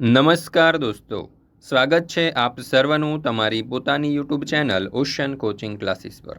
નમસ્કાર દોસ્તો, સ્વાગત છે આપ સર્વનું તમારી પોતાની YouTube channel ocean coaching classes પર.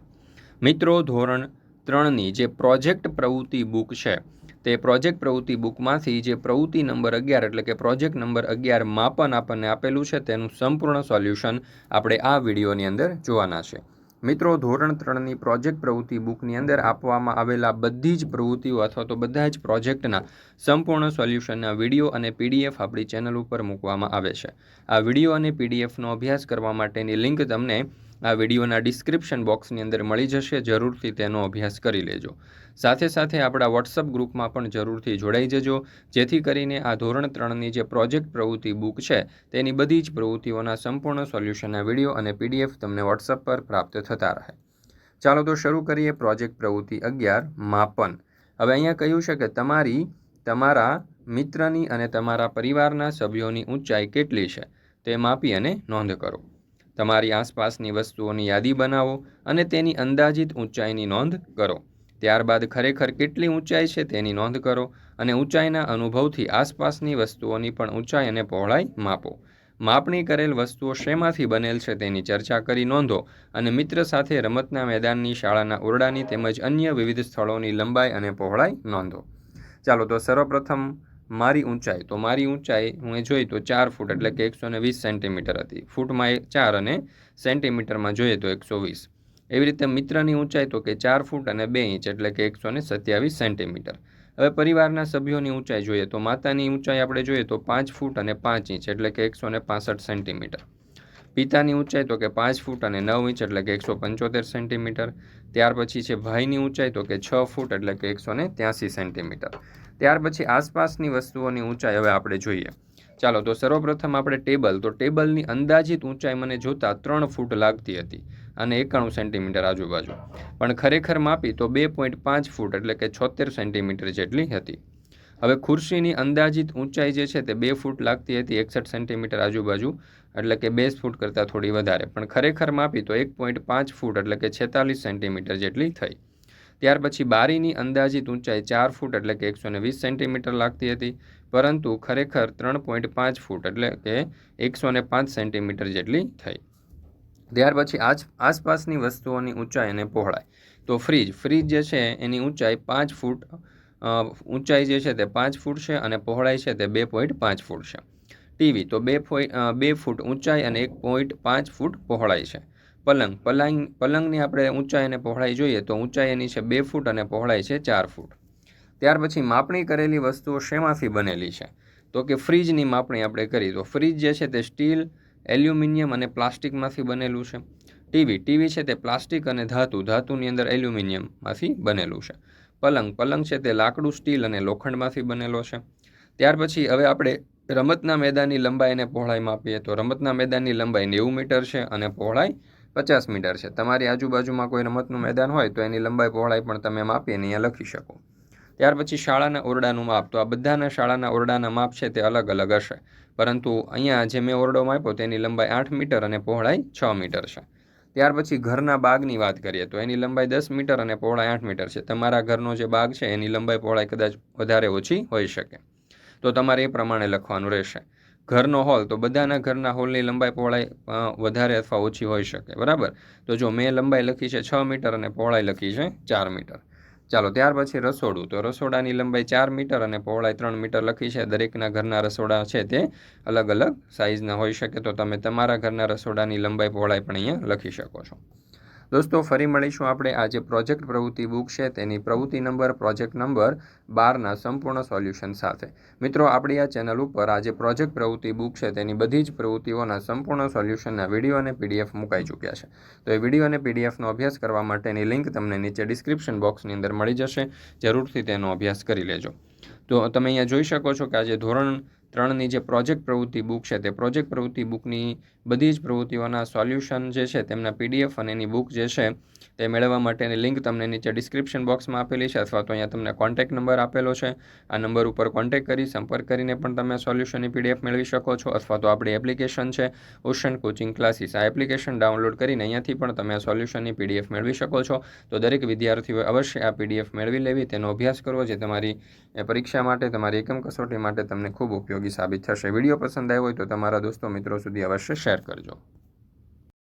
મિત્રો, ધોરણ ત્રણની જે પ્રોજેક્ટ પ્રવૃત્તિ બુક છે, તે પ્રોજેક્ટ પ્રવૃત્તિ બુકમાંથી જે પ્રવૃત્તિ નંબર અગિયાર એટલે કે પ્રોજેક્ટ નંબર અગિયાર માપન આપણને આપેલું છે, તેનું સંપૂર્ણ સોલ્યુશન આપણે આ વિડીયોની અંદર જોવાના છે. મિત્રો, ધોરણ ત્રણની પ્રોજેક્ટ પ્રવૃત્તિ બુકની અંદર આપવામાં આવેલા બધી જ પ્રવૃત્તિઓ અથવા તો બધા જ પ્રોજેક્ટના સંપૂર્ણ સોલ્યુશનના વીડિયો અને પીડીએફ આપણી ચેનલ ઉપર મૂકવામાં આવે છે. આ વીડિયો અને પીડીએફનો અભ્યાસ કરવા માટેની લિંક તમને આ વિડીયોના ડિસ્ક્રિપ્શન બોક્સની અંદર મળી જશે, જરૂરથી તેનો અભ્યાસ કરી લેજો. સાથે સાથે આપણા વોટ્સઅપ ગ્રુપમાં પણ જરૂરથી જોડાઈ જજો, જેથી કરીને આ ધોરણ ત્રણની જે પ્રોજેક્ટ પ્રવૃત્તિ બુક છે, તેની બધી જ પ્રવૃત્તિઓના સંપૂર્ણ સોલ્યુશનના વીડિયો અને પીડીએફ તમને વોટ્સઅપ પર પ્રાપ્ત થતા રહે. ચાલો તો શરૂ કરીએ પ્રોજેક્ટ પ્રવૃત્તિ અગિયાર, માપન. હવે અહીંયા કહ્યું છે કે તમારી, તમારા મિત્રની અને તમારા પરિવારના સભ્યોની ઊંચાઈ કેટલી છે, તે માપી અને નોંધ કરો. તમારી આસપાસની વસ્તુઓની યાદી બનાવો અને તેની અંદાજિત ઊંચાઈની નોંધ કરો. ત્યારબાદ ખરેખર કેટલી ઊંચાઈ છે તેની નોંધ કરો અને ઊંચાઈના અનુભવથી આસપાસની વસ્તુઓની પણ ઊંચાઈ અને પહોળાઈ માપો. માપણી કરેલ વસ્તુઓ શેમાંથી બનેલ છે તેની ચર્ચા કરી નોંધો અને મિત્ર સાથે રમતના મેદાનની, શાળાના ઓરડાની તેમજ અન્ય વિવિધ સ્થળોની લંબાઈ અને પહોળાઈ નોંધો. ચાલો તો સર્વપ્રથમ મારી ઊંચાઈ, તો મારી ઊંચાઈ હું જોઈ તો ચાર ફૂટ, એટલે કે એકસો વીસ સેન્ટીમીટર હતી. ફૂટમાં એ ચાર અને સેન્ટીમીટરમાં જોઈએ તો એકસો વીસ. એવી રીતે મિત્રની ઊંચાઈ તો કે ચાર ફૂટ અને બે ઇંચ, એટલે કે એકસો ને સત્યાવીસ સેન્ટીમીટર. હવે પરિવારના સભ્યોની ઊંચાઈ જોઈએ તો માતાની ઊંચાઈ આપણે જોઈએ તો પાંચ ફૂટ અને પાંચ ઇંચ, એટલે કે એકસો ને પાસઠ સેન્ટીમીટર. પિતાની ઊંચાઈ તો કે પાંચ ફૂટ અને નવ ઇંચ, એટલે કે એકસો પંચોતેર સેન્ટીમીટર. ત્યાર પછી છે ભાઈની ઊંચાઈ તો કે છ ફૂટ, એટલે કે એકસો ને ત્યાંસી સેન્ટીમીટર. ત્યાર પછી આસપાસની વસ્તુઓની ઊંચાઈ હવે આપણે જોઈએ. ચાલો, તો સર્વપ્રથમ આપણે ટેબલ. તો ટેબલની અંદાજિત ઊંચાઈ મને જોતાં ત્રણ ફૂટ લાગતી હતી અને એકાણું સેન્ટીમીટર આજુબાજુ. પણ ખરેખર માપી તો બે પોઈન્ટ પાંચ ફૂટ એટલે કે છોતેર સેન્ટીમીટર જેટલી હતી. હવે ખુરશીની અંદાજિત ઊંચાઈ જે છે તે બે ફૂટ લાગતી હતી, એકસઠ સેન્ટીમીટર આજુબાજુ એટલે કે બે ફૂટ કરતાં થોડી વધારે. પણ ખરેખર માપી તો એક પોઈન્ટ પાંચ ફૂટ એટલે કે છેતાલીસ સેન્ટીમીટર જેટલી થઈ. ત્યાર પછી બારીની અંદાજિત ઊંચાઈ ચાર ફૂટ એટલે કે એકસો ને વીસ સેન્ટીમીટર લાગતી હતી, પરંતુ ખરેખર ત્રણ પોઈન્ટ પાંચ ફૂટ એટલે કે એકસો ને પાંચ સેન્ટીમીટર જેટલી થઈ. ત્યાર પછી આજ, આસપાસની વસ્તુઓની ઊંચાઈ અને પહોળાઈ. તો ફ્રીજ ફ્રીજ જે છે એની ઊંચાઈ પાંચ ફૂટ ઊંચાઈ જે છે તે પાંચ ફૂટ છે અને પહોળાઈ છે તે બે પોઈન્ટ પાંચ ફૂટ છે. ટીવી, તો બે બે ફૂટ ઊંચાઈ અને એક પોઈન્ટ પાંચ ફૂટ પહોળાઈ છે. પલંગ. પલંગ, પલંગની આપણે ઊંચાઈ અને પહોળાઈ જોઈએ તો ઊંચાઈ એની છે બે ફૂટ અને પહોળાઈ છે ચાર ફૂટ. ત્યાર પછી માપણી કરેલી વસ્તુઓ શેમાંથી બનેલી છે? તો કે ફ્રીજની માપણી આપણે કરી તો ફ્રીજ જે છે તે સ્ટીલ, એલ્યુમિનિયમ અને પ્લાસ્ટિકમાંથી બનેલું છે. ટીવી ટીવી છે તે પ્લાસ્ટિક અને ધાતુ, ધાતુની અંદર એલ્યુમિનિયમમાંથી બનેલું છે. પલંગ પલંગ છે તે લાકડું, સ્ટીલ અને લોખંડમાંથી બનેલો છે. ત્યાર પછી હવે આપણે રમતના મેદાનની લંબાઈ અને પહોળાઈ માપીએ તો રમતના મેદાનની લંબાઈ નેવું મીટર છે અને પહોળાઈ પચાસ મીટર છે. તમારી આજુબાજુમાં કોઈ રમતનું મેદાન હોય તો એની લંબાઈ પહોળાઈ પણ તમે માપીને અહીંયા લખી શકો. ત્યાર પછી શાળાના ઓરડાનું માપ. તો આ બધાના શાળાના ઓરડાના માપ છે તે અલગ અલગ હશે. પરંતુ અહીંયા જે મેં ઓરડો માપ્યો તેની લંબાઈ આઠ મીટર અને પહોળાઈ છ મીટર છે. ત્યાર પછી ઘરના બાગની વાત કરીએ તો એની લંબાઈ દસ મીટર અને પહોળાઈ આઠ મીટર છે. તમારા ઘરનો જે બાગ છે એની લંબાઈ પહોળાઈ કદાચ વધારે ઓછી હોઈ શકે. તો તમારે એ પ્રમાણે લખવાનું રહેશે. ઘરનો હોલ, તો બધાના ઘરના હોલની લંબાઈ પહોળાઈ વધારે અથવા ઓછી હોઈ શકે, બરાબર? તો જો મેં લંબાઈ લખી છે છ મીટર અને પહોળાઈ લખી છે ચાર મીટર. ચાલો, ત્યાર પછી રસોડું. તો રસોડાની લંબાઈ ચાર મીટર અને પહોળાઈ ત્રણ મીટર લખી છે. દરેકના ઘરના રસોડા છે તે અલગ અલગ સાઇઝના હોઈ શકે. તો તમે તમારા ઘરના રસોડાની લંબાઈ પહોળાઈ પણ અહીંયા લખી શકો છો. દોસ્તો, ફરી મળીશું આપણે આ જે પ્રોજેક્ટ પ્રવૃત્તિ બુક છે તેની પ્રવૃત્તિ નંબર, પ્રોજેક્ટ નંબર બારના સંપૂર્ણ સોલ્યુશન સાથે. મિત્રો, આપણી આ ચેનલ ઉપર આ જે પ્રોજેક્ટ પ્રવૃત્તિ બુક છે તેની બધી જ પ્રવૃત્તિઓના સંપૂર્ણ સોલ્યુશનના વીડિયો અને પીડીએફ મુકાઈ ચૂક્યા છે. તો એ વીડિયો અને પીડીએફનો અભ્યાસ કરવા માટેની લિંક તમને નીચે ડિસ્ક્રિપ્શન બોક્સની અંદર મળી જશે. જરૂરથી તેનો અભ્યાસ કરી લેજો. તો તમે અહીંયા જોઈ શકો છો કે આજે ધોરણ ત્રણની જે પ્રોજેક્ટ પ્રવૃત્તિ બુક છે તે પ્રોજેક્ટ પ્રવૃત્તિ બુકની બધી જ પ્રવૃત્તિઓના સોલ્યુશન જે છે તેમના પીડીએફ અને એની બુક જે છે તે મેળવવા માટેની લિંક તમને નીચે ડિસ્ક્રિપ્શન બોક્સમાં આપેલી છે અથવા તો અહીંયા તમને કોન્ટેક્ટ નંબર આપેલો છે. આ નંબર ઉપર કોન્ટેક્ટ કરી સંપર્ક કરીને પણ તમે સોલ્યુશનની પીડીએફ મેળવી શકો છો અથવા તો આપણી એપ્લિકેશન છે ઓશન કોચિંગ ક્લાસીસ. આ એપ્લિકેશન ડાઉનલોડ કરીને અહીંયાથી પણ તમે સોલ્યુશનની પીડીએફ મેળવી શકો છો. તો દરેક વિદ્યાર્થીઓએ અવશ્ય આ પીડીએફ મેળવી લેવી. તેનો અભ્યાસ કરવો જે તમારી પરીક્ષા માટે, તમારી એકમ કસોટી માટે તમને ખૂબ ઉપયોગી સાબિત થશે. વીડિયો પસંદ આવ્યો હોય તો તમારા દોસ્તો મિત્રો સુધી અવશ્ય શેર કરજો.